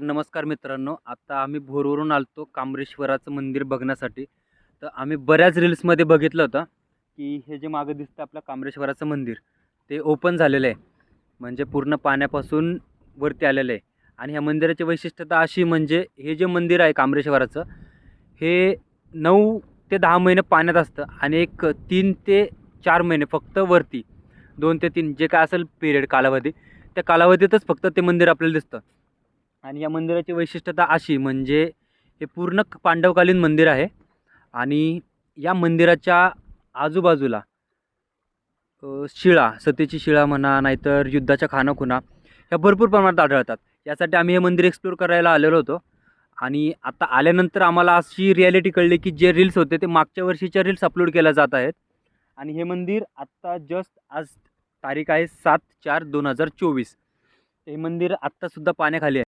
नमस्कार मित्रांनो आता आम्ही भोरवरून आलतो कामरेश्वराचं मंदिर बघण्यासाठी. तर आम्ही बऱ्याच रील्समध्ये बघितलं होतं की हे जे मागं दिसतं आपलं कामरेश्वराचं मंदिर ते ओपन झालेलं आहे. म्हणजे पूर्ण पाण्यापासून वरती आलेलं आहे. आणि ह्या मंदिराची वैशिष्ट्यता अशी म्हणजे हे जे मंदिर आहे कामरेश्वराचं हे नऊ ते दहा महिने पाण्यात असतं आणि एक तीन ते चार महिने फक्त वरती दोन ते तीन जे काय असेल पिरियड कालावधी त्या कालावधीतच फक्त ते मंदिर आपल्याला दिसतं. आणि या मंदिराची वैशिष्ट्यता अशी म्हणजे हे पूर्ण पांडवकालीन मंदिर आहे. आणि या मंदिराच्या आजूबाजूला शिळा सतीची शिळा म्हणा नाहीतर युद्धाच्या खानाखुणा ह्या भरपूर प्रमाणात आढळतात. यासाठी आम्ही हे मंदिर एक्सप्लोर करायला आलेलो होतो. आणि आता आल्यानंतर आम्हाला अशी रिॲलिटी कळली की जे रील्स होते ते मागच्या वर्षीच्या रील्स अपलोड केल्या जात आहेत. आणि हे मंदिर आत्ता जस्ट आज तारीख आहे सात चार दोन हजार चोवीस. हे मंदिर आत्तासुद्धा पाण्याखाली आहे.